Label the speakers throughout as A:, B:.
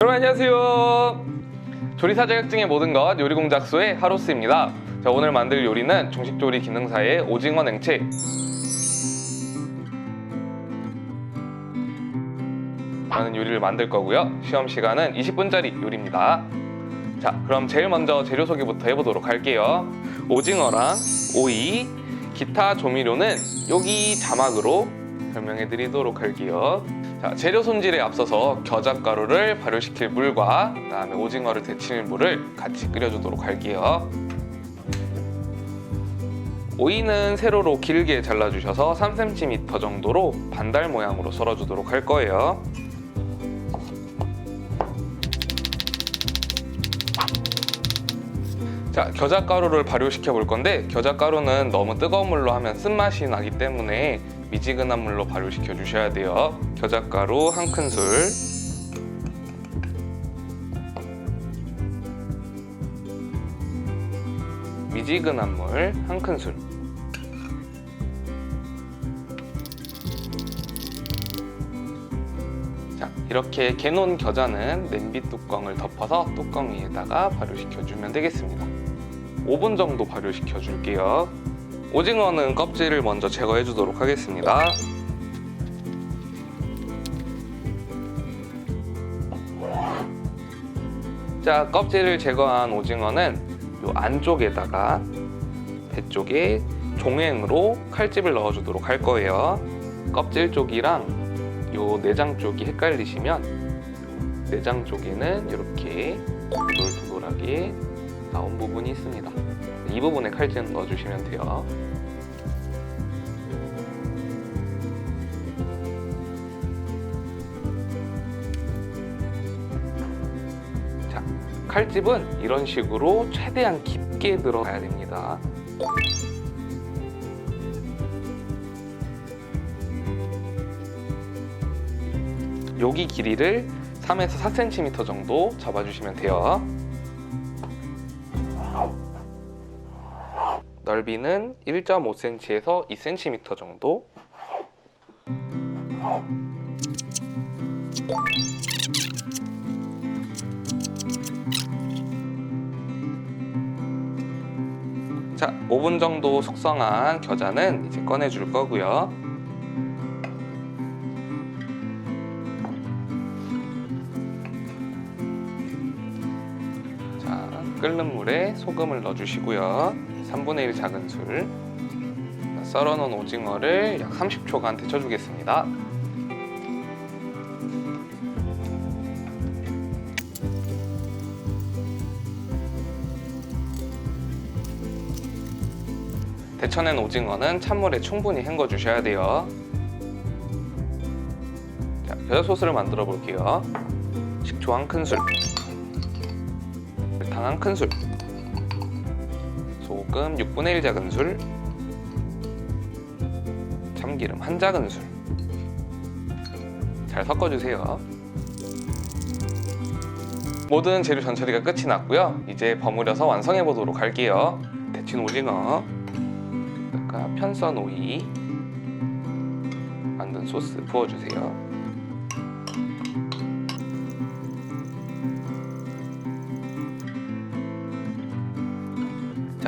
A: 여러분 안녕하세요. 조리사 자격증의 모든 것 요리공작소의 하로스입니다. 자, 오늘 만들 요리는 중식조리 기능사의 오징어 냉채. 라는 요리를 만들 거고요. 시험 시간은 20분짜리 요리입니다. 자, 그럼 제일 먼저 재료 소개부터 해보도록 할게요. 오징어랑 오이, 기타 조미료는 여기 자막으로 설명해 드리도록 할게요. 자, 재료 손질에 앞서서 겨자가루를 발효시킬 물과 그다음에 오징어를 데칠 물을 같이 끓여주도록 할게요. 오이는 세로로 길게 잘라주셔서 3cm 정도로 반달 모양으로 썰어주도록 할 거예요. 자, 겨자가루를 발효시켜 볼 건데 겨자가루는 너무 뜨거운 물로 하면 쓴맛이 나기 때문에 미지근한 물로 발효시켜 주셔야 돼요. 겨자가루 한 큰술. 미지근한 물 한 큰술. 자, 이렇게 개놓은 겨자는 냄비 뚜껑을 덮어서 뚜껑 위에다가 발효시켜 주면 되겠습니다. 5분 정도 발효시켜 줄게요. 오징어는 껍질을 먼저 제거해 주도록 하겠습니다. 자, 껍질을 제거한 오징어는 요 안쪽에다가 배 쪽에 종횡으로 칼집을 넣어 주도록 할 거예요. 껍질 쪽이랑 요 내장 쪽이 헷갈리시면 내장 쪽에는 이렇게 도돌도돌하게 나온 부분이 있습니다. 이 부분에 칼집 넣어주시면 돼요. 자, 칼집은 이런 식으로 최대한 깊게 들어가야 됩니다. 여기 길이를 3에서 4cm 정도 잡아주시면 돼요. 넓이는 1.5cm에서 2cm 정도. 자, 5분 정도 숙성한 겨자는 이제 꺼내줄 거고요. 자, 끓는 물에 소금을 넣어주시고요. 3분의 1 작은 술. 자, 썰어놓은 오징어를 약 30초간 데쳐주겠습니다. 데쳐낸 오징어는 찬물에 충분히 헹궈 주셔야 돼요. 자, 겨자 소스를 만들어 볼게요. 식초 한 큰술, 설탕 한 큰술, 소금 6분의 1 작은술, 참기름 한 작은술. 잘 섞어주세요. 모든 재료 전처리가 끝이 났고요. 이제 버무려서 완성해 보도록 할게요. 데친 오징어, 편선 오이, 만든 소스 부어주세요.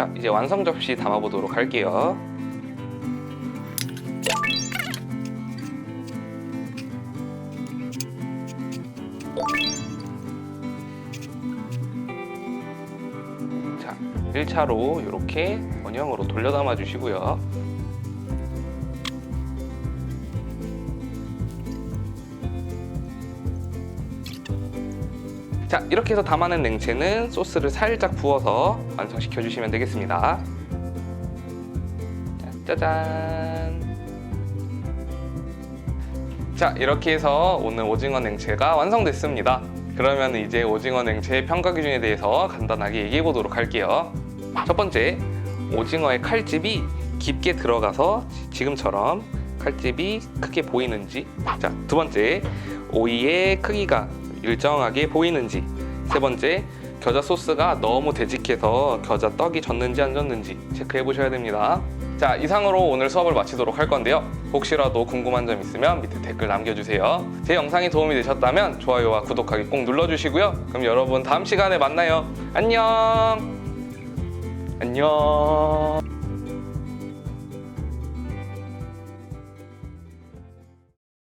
A: 자, 이제 완성 접시 담아보도록 할게요. 자, 1차로 이렇게 원형으로 돌려 담아 주시고요. 자, 이렇게 해서 담아낸 냉채는 소스를 살짝 부어서 완성시켜 주시면 되겠습니다. 자, 짜잔. 자, 이렇게 해서 오늘 오징어 냉채가 완성됐습니다. 그러면 이제 오징어 냉채의 평가 기준에 대해서 간단하게 얘기해 보도록 할게요. 첫 번째, 오징어의 칼집이 깊게 들어가서 지금처럼 칼집이 크게 보이는지. 자, 두 번째, 오이의 크기가 일정하게 보이는지. 세 번째, 겨자 소스가 너무 되직해서 겨자 떡이 졌는지 안 졌는지 체크해 보셔야 됩니다. 자, 이상으로 오늘 수업을 마치도록 할 건데요. 혹시라도 궁금한 점 있으면 밑에 댓글 남겨주세요. 제 영상이 도움이 되셨다면 좋아요와 구독하기 꼭 눌러주시고요. 그럼 여러분 다음 시간에 만나요. 안녕! 안녕!